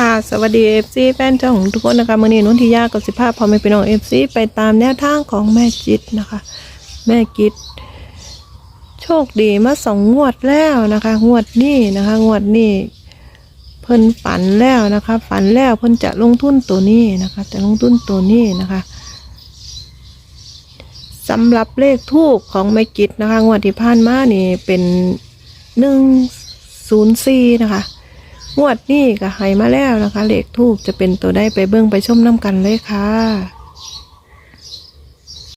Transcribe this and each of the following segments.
ค่ะสวัสดีเอฟซีแฟนช่องทุกคนนะคะมื่อนี้นุ่นทิยากับสิภาพพอไม่เป็นน้องเอฟซีไปตามแนวทางของแม่จิตนะคะ แม่กิต โชคดีมาสองงวดแล้วนะคะ งวดนี้นะคะ งวดนี้เพิ่นฝันแล้วนะคะ ฝันแล้วเพิ่นจะลงทุนตัวนี้นะคะ จะลงทุนตัวนี้นะคะสำหรับเลขทูบของแม่กิตนะคะ งวดที่ผ่านมานี่เป็นหนึ่งศูนย์สี่นะคะ งวดนี้ก็ให้มาแล้วนะคะ เลขทูบจะเป็นตัวได้ไปเบิ้งไปชมน้ำกันเลยค่ะ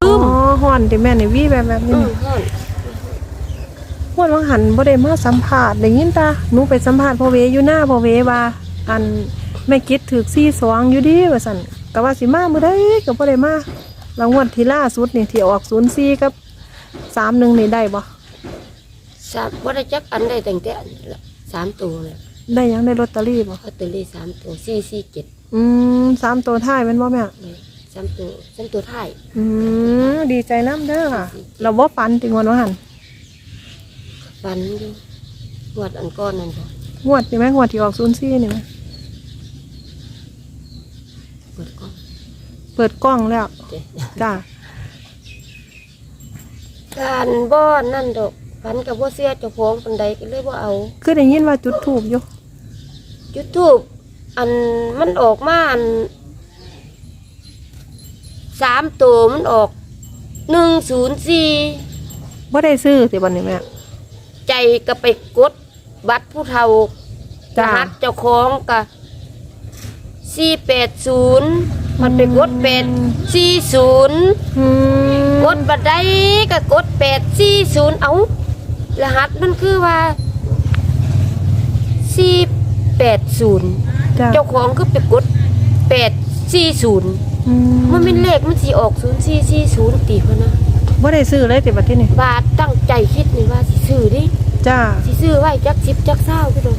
อ๋อห่อนที่แม่ในวี่แบบแบบอืนี้มฮ้อนห่อนวังหันบ่ได้มาสัมภาษณ์ได้ยินตาหนูไปสัมภาษณ์พ่อเวอยู่หน้าพ่อเวว่าอันแม่กิดถือซี่สวงอยู่ดีว่าสั่นก็ว่าสิมามื้อใดก็บ่ได้มาแล้วงวดที่ล่าสุดนี่ที่ออก04กับ31นี่ได้บ่สามว่าได้จักอันได้ตั้งแต่อันละสามตัวเลย ได้หยังได้ลอตเตอรี่บ่ลอตเตอรี่สามตัวสี่สี่เจ็ดอืมสามตัวท้ายแม่นบ่แม่เลยสามตัวสามตัวท้ายอืมดีใจน้ำเด้อค่ะ เราบ่ฝันติงวันว่าหันฟันอยู่งวดอันก้อนนั่นจ้ะงวดนี่ไหมงวดที่ออกศูนย์สี่นี่ไหมงวดก้อนเปิดกล้องแล้วเจ๊จ้าการบ้อนนั่นดอกฟันกับว่าเสียเจ้าของปันใดก็เลยว่าเอา คือได้ยินว่าจุดถูกอยู่ จุดทูบอันมันออกมาอันสามตัวมันออกหนึ่งศูนย์สี่ว่าได้ซื้อสิบันนี้แม่ ใจก็ไปกดบัตรผู้เฒ่าจ้ารหัสเจ้าของกะสี่แปดศูนย์มันไปกดแปดสี่ศูนย์อืมกดบัตรใดก็กดแปดสี่ศูนย์เอารหัสมันคือว่าสี่ แปดศูนย์จ้าเจ้าของก็ไปกดแปดสี่ศูนย์อืมันเป็นเลขมันสีออกศูนย์สี่สี่ศูนย์ตีพะนะว่าได้ซื้อเลยติบัดที่นี่บาทตั้งใจคิดนี่ว่าสิซื้อดิ จ้าสิซื้อไว้จักสิบจักเศร้าพี่น้อง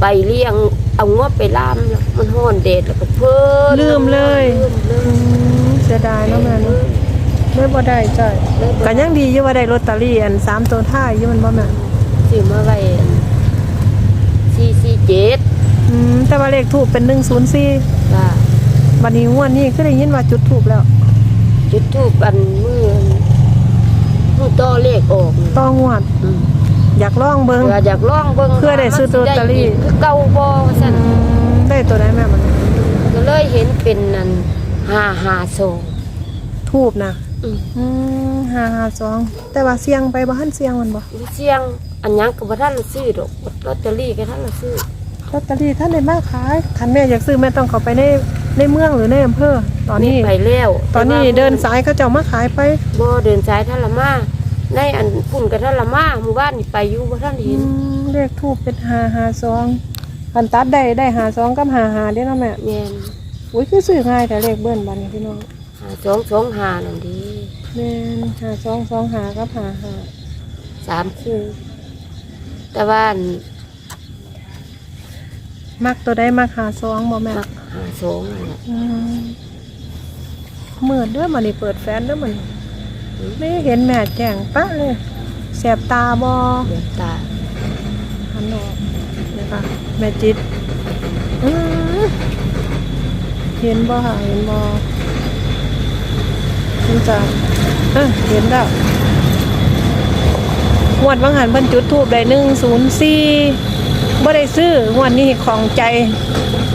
ไปเลี้ยงเอางวไปล่ามแล้วมันห้อนเดดแล้วก็เพิ่นลืมเลยลืมเลอืยมเสียดายเนาะแม่เนาะเลยบ่ได้จ้าเลยก็ยังดีอยู่ว่าได้ลอตเตอรี่อันสามตัวท้ายอยู่มันบ่แม่ซื้อมาไว้สี่สี่ เจ็ดอืมแต่ว่าเลขถูกเป็นหนึ่งศูนย์สี่ว่าบัดนี้งวดนี้คือได้ยินว่าจุดถูกแล้ว จุดทูปอันมือมือต่อเลขออกต้องงวด อืมอยากลองเบิ่งเพื่ออยากลองเบิ่งเพื่อได้ซื้อลอตเตอรี่ ว่าสิได้อีกคือเก่าบ่ว่าซั่นอืมได้ตัวได้แม่มันก็เลยเห็นเป็นนั่นห้าห้าสองทูบนะอืมอืมห้าห้าสองแต่ว่าเสียงไปบ่ทันเสียงมันบ่เสียง อันหยังก็บ่ทันละซื้อดอกลอตเตอรี่ก็ทันละซื้อลอตเตอรี่ท่านได้มาขายคันแม่อยากซื้อแม่ต้องเข้าไปในในเมืองหรือในอำเภอตอนนี้ไปแล้วตอนนี้แต่ว่าเดินสายเขาเจ้ามาขายไปบ่เดินสายท่านละมาในอันปุ่นกับท่านละมาหมู่บ้านนี่ไปอยู่บ่ท่านอืเห็นมเลขทูบเป็นห้าห้าสองคันตัดได้ได้หาสองกับหาหาเด้อเนาะแม่แม่นอุ้ยคือซื้อง่ายแต่เลขเบิ้ลบัดนพี่น้องหาสองสองหานั่นดีแม่นหาสองสองหากับหาหาสามคู่ แต่ว่าอันมักตัวได้มักหาสองบ่แม่มักหาสองนั่นแหละอืมเมื่อเด้อมันนี่เปิดแฟนเด้อมันไม่เห็นแม่แจ้งปะเลยแสบตาบ่เดือดตาหันออกนะคะแม่จิตอืมเห็นบ่ค่ะเห็นบ่เห็นจ้ะเออเห็นแล้ว งวดบางหันเพิ่นจุดทูบได้หนึ่งศูนย์สี่บ่ได้ซื้องวดนี้ของใจ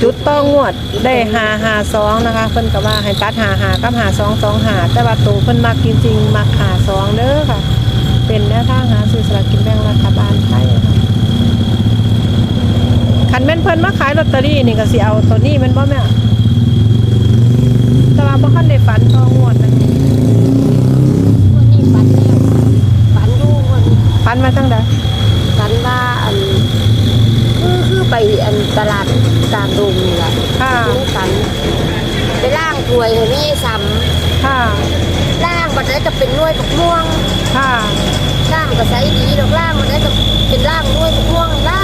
จุดต้องงวดได้หาหาสองนะคะ เพิ่นก็ว่าให้ตัดหาหากับหาสองสองหาแต่ว่าตัวเพิ่นมักจริงๆมักหาสองเด้อค่ะ เป็นแนวทางหาซื้อสลากกินแบ่งรัฐบาลไทยค่ะคันแม่นเพิ่นมาขายลอตเตอรี่นี่ก็สิเอาตัวนี้ม่นบ่แม่แต่ว่าบ่คันได้ฝันทองงวดนะ วันนี้ฝันแล้วฝันอยู่วัน นี้ฝันมาจังได๋ฝันว่าอันคือคือไปอันตลาดกลางดงนี่แหละค่ะคือฝันไปล่างถ้วยให้แม่ซ้ค่ะำล่างบัดนั้นจะเป็นหน่วยผักม่วงค่ะล่างก็ใส่ดีดอกล่างมันได้ก็เป็นล่างด้วยพวงเล่า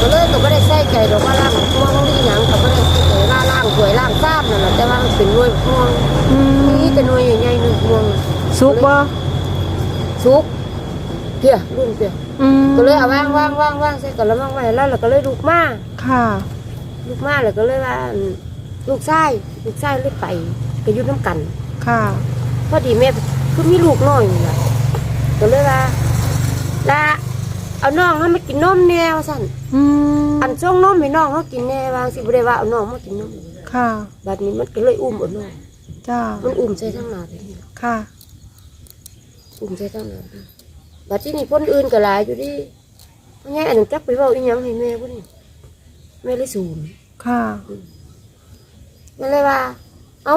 ก็เลยก็ไม่ได้ใส่ใจดอกว่าล่างพวงดีหยังก็ไม่ได้ใส่ใจว่าล่างสวยล่างซ้ำนั่นแหละแต่ว่ามันเป็นด้วยพวงอืมนี่แต่หน่วยใหญ่ๆหนึ่งพวงสุกบ่สุก เพียรุ่นเพียอืมก็เลยเอาวางวางวางวางใส่กระมังไว้แล้วเราก็เลยลุกมาค่ะลลูกมาเลยก็เลยว่าอั่นลูกชายลูกชายเลยไปไปอยุ่น้ำกัน ค่ะ พอดีแม่คือมีลูกน้อยนี่ล่ะก็เลยว่าละเอาน้องเขามากินนมแน่ว่าสั่นอืมอันช่วงนมให้น้องเขากินแน่วางสิบ่ได้ว่าเอาน้องมากินนมค่ะ บัดนี้มันก็เลยอุ้มเอาน้องจ้า มันอุ้มใส่ทั้งหน้าไปนี่ค่ะ อุ้มใส่ทั้งหน้าไป บัดที่นี่คนอื่นก็หลายอยู่ดิเพราะงั้นอันนั้นจักไปเว้าอีหยังให้แม่พุ่นแม่เลยสูนค่ะมันเลยว่า เอ้า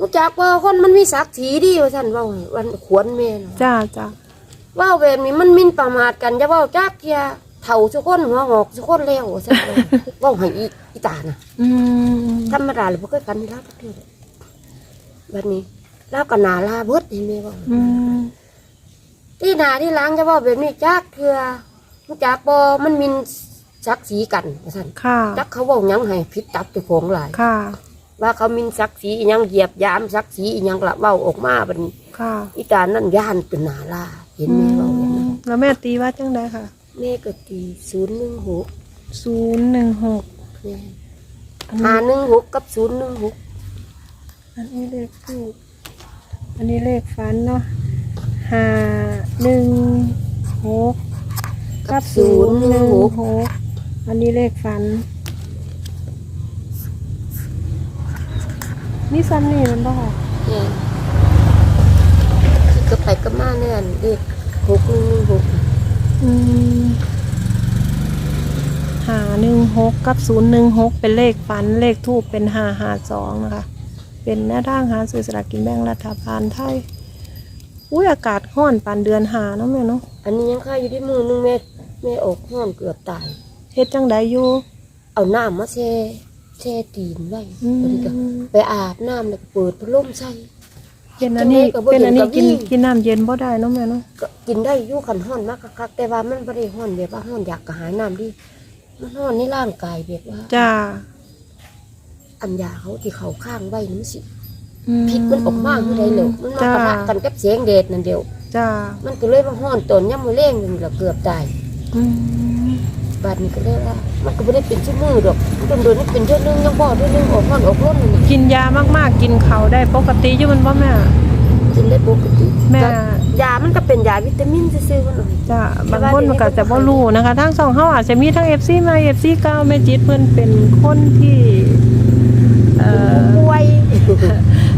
รู้จักว่าคนมันมีศักดิ์ศรีดีว่าสั่นเว่าให้วันขวนแม่น่ะ จ้าจ้าเว่าแบบนี้มันหมินประมาทกันจะเว่าจักเกียเถ่าสุคนหัวหอกสุคนแล้วว่าสั่นว่าเว่าให้อีอีตาน่ะอืมธรรมดาเลยบ่เคยกันนี่ลาบเทื่อเลยบัดนี้ลาวก็หนาลาเบิดนี่แม่เว่าอืม ที่หนาที่หล้างจะเว่าแบบนี้จักเทื่อรู้จักบ่มันหมินศักดิ์ศรีกันว่าสั่นค่ะ จักเขาเว้าหยังให้ผิดตับเจ้าของหลาย ค่ะ ว่าเขามินศักดิ์ศรีอิหยังเหยียบยามศักดิ์ศรีอิหยังกระเว้าออกมาบัดนี้ค่ะ อีตานั่นย่านเป็นหนาลาเห็นไหมเว้าเห็นไหมแล้วแม่ตีว่าจังไดค่ะ แม่ก็ตีศูนย์หนึ่งหกศูนย์หนึ่งหกอันหานี้หนึ่งหกกับศูนย์หนึ่งหกอันนี้เลขทูปอันนี้เลขฝันเนาะ ห้าหนึ่งหกกับศูนย์หนึ่งหกอันนี้เลขฝัน นี่ซ้ำนี่มันบ่ค่ะเนี่ยที่ก็ไปก็มาเนี่ยเด็กหกหนึ่งหนึ่งหกอืมหาหนึ่งหกกับศูนย์หนึ่งหกเป็นเลขฝันเลขทูปเป็นหาหาสองนะคะ เป็นหน้าทางหาซื้อสลากกินแบ่งรัฐบาลไทย อุ้ยอากาศห้อนปานเดือนหาเนาะแม่เนาะอันนี้ยังค่าอยู่ที่มือหนึงแม่แม่ออกห้อนเกือบตาย เฮ็ดจังไดอยู่ เอาน้ำมาแช่แช่ตีนไว้อืมพอดีก็ไปอาบน้ำแล้วก็เปิดพัดลมใส่ เป็นอันนี้จังได๋ก็บ่เป็นอันนี้เห็นกับกินวี่กินน้ำเย็นบ่ได้เนาะแม่เนาะก็กินได้อยู่ขันห้อนมากคักๆแต่ว่ามันไม่ได้ห้อนแบบว่าห้อนอยากกระหายน้ำดิมันห้อนในร่างกายแบบว่า จ้าอันยาเขาที่เขาข้างไว้นี่มันสิอื พิษมันออกมาคือใดเหลวมันมาปะทะกันกับแสงแดดนั่นเดียวจ้ามันก็เลยว่าห้อนตนย่ำมือเล่งหนึ่งละเกือบตายอืมบาดนี้ก็เลยว่ามันก็ไม่ได้เป็นชั่วโมงดอกโดนโดนๆนี่เป็นเดือนหนึงยังบ่เดือนหนึงออกห้อนออกร้อนนั่นน่ะกินยามากๆ กินเขาวได้ปกติอยู่มันบ่แม่กินได้ปกติแม่ก็ยามันก็เป็นยาวิตามินซื่อๆมันหน่อยจ้าบางคนมันก็จะบ่รู้นะคะทั้งสองเฮาอาจจะมีทั้ง FC มา FC เก้าแม่จิตเพิ่นเป็นคนที่เอ่อป่วย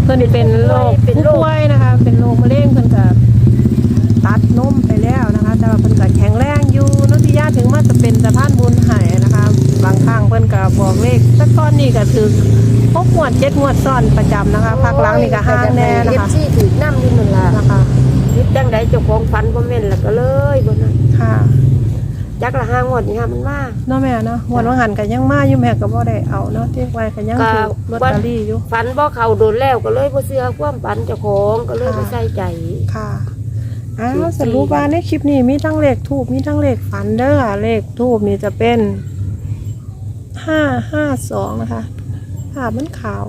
เพิ่นเป็นโรคเป็นผู้โรคป่วยนะคะ เป็นโรคมะเร็งเพิ่นก็ตัดนมไปแล้วนะคะ แต่ว่าเพิ่นก็แข็งแรงอยู่นนทิยาถึงมาจะเป็นสะพานบุญให้นะคะ บางครั้งเพิ่นก็บอกเลขแต่ก่อนนี่ก็ถึงหกงวดเจ็ดงวดซ้อนประจำนะคะภาคหลังนี่ก็ห้างแน่นะเอฟคะซีถือน้ำนี่นั่นล่ะนะคะยึดจังใดเจ้าของฟันบ่แม่นแล้วก็เลยบ่นั่นค่ะ จักละห้างวดนี่ค่ะมันมาเนาะแม่เนาะงวดว่าหันก็ยังมาอยู่แม่ก็บ่ได้เอาเนาะที่ไว้ก็ยังถูกลอตเตอรี่อยู่ฟันบ่เข้าโดนแล้วก็เลยบ่เชื่อความฝันเจ้าของก็เลยค่ะบ่ใส่ใจค่ะอ้าสิวบสี่สรุปว่าในคลิปนี้มีทั้งเลขทูบมีทั้งเลขฝันเด้อเลขทูบนี่จะเป็นห้าห้าสองนะคะภาพมันขาว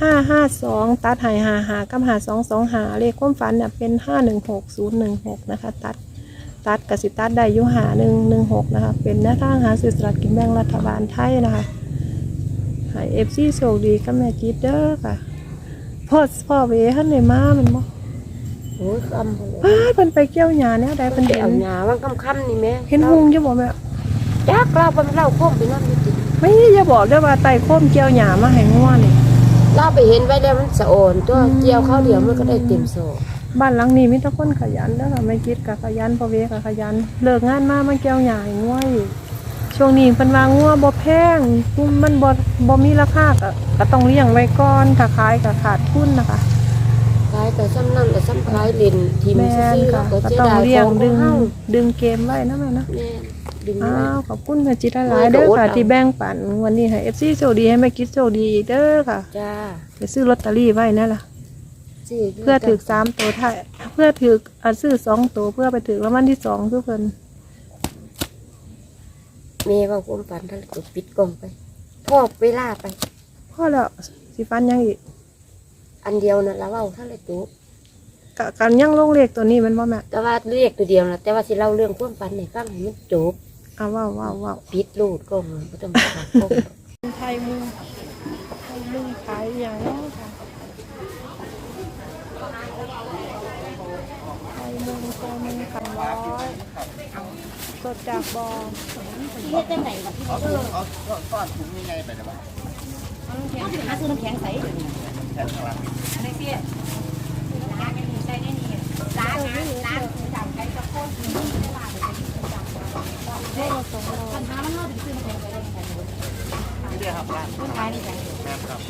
ห้าห้าสองตัดหายหาหากับหาสองสองหาเลขความฝันเนี่ยเป็นห้าหนึ่งหกศูนย์หนึ่งหกนะคะ ตัด ตัดกสิตัดได้อยุหาหนึ่งหนึ่งหกนะคะ เป็นหน้าทางหาสื่อสลารกินแบ่งรัฐบาลไทยนะคะใหายเอฟซีโชคดีกับแม่จีดเด้อค่ะพ่อพ่อเวฮันในมามันบ่โอ้ยคำบ่เลยอ้ายเพิ่นไปเกี่ยวหญ้าเนี่ยได้มัเพิ่นนไปเห็เอานหญ้ามันค่ำๆนี่แม่เห็นหุงอยู่บ่แม่จักเราเป็นเล่าโค้มไปนั่นนี่ติไม่อย่าบอกเด้อว่าไต่โคมเกี่ยวหญ้ามาให้งัวนี่เราไปเห็นไว้แล้วมันสะอ่อนตัวอืมเกี่ยวข้าวเดียวมันก็ได้เต็มโซ บ้านหลังนี้มีแต่คนขยันเด้อค่ะแม่คิดก็ขยันพ่อเวก็ขยัน เลิกงานมามาเกี่ยวหญ้าให้งัวอีกช่วงนี้เพิ่นว่างัวบ่แพงมันบ่บ่มีราคาก็ก็ต้องเลี้ยงไว้ก่อนถ้าขายก็ขาดทุนนะคะขายแต่ซ้ำนั่นแต่ซ้ำขายเล่นทีมแม่นซื่อๆค่ะก็ก็เสียต้องดายเลี้ยขงองขดึองงเฮาดึงเกมไว้นะแม่นะแม่นดึงอ้าไว้วขอบคุณแม่จิตหลายๆเด้อโอ้ยค่ะโดดเอาที่แบ่งปันวันนี้ให้ FC โชคดีให้แม่คิดโชคดีอีกเด้อค่ะจ้าไปซื้อลอตเตอรี่ไว้นั่นล่ะซื้ เพื่อถือสามตัวท้ายเพื่อถืออะซื้อสองตัวเพื่อไปถือรางวัลที่สองทุกคนแม่ว่าความฝันท่านก็ปิดกล้องไปพ่อเวลาไป พ่อแล้วสิฟันยังอีก อันเดียวนั่นละเว้าท่านเลยจบกะกันยังลงเลขตัวนี้แมันบ่แม่แต่ว่าเรียกตัวเดียวนะแต่ว่าสิเล่าเรื่องความฝันให้ฟังให้มันจบเอาว้าวว้าวว้าวปิดรูดก็มือบ่ต้องมาทำก้มไทยมุงไทยมุงขายอย่างเนาะค่ะไทยมุงตัวมุงสอง ร้อยสดจากบอเฮ็ดจังไดวะที่เอาถุงเอาก้อนถุงยังไงไปนะบ้างเขาสิหาซื้อน้ำแข็งใสเดี๋ยวนี้แทนข้างหลังอะไรเสียล้างอันนี้ใส่นนี้ล้างล้างล้างจับใช้ตะโพนนี่ได้ล้างเลยโลละสองร้อยปัญหามันเฮาถึงซื้อน้ำแข็งใสได้ยังไงนี่เดียวครับร้านต้นไม้นี่จังแม่ครับ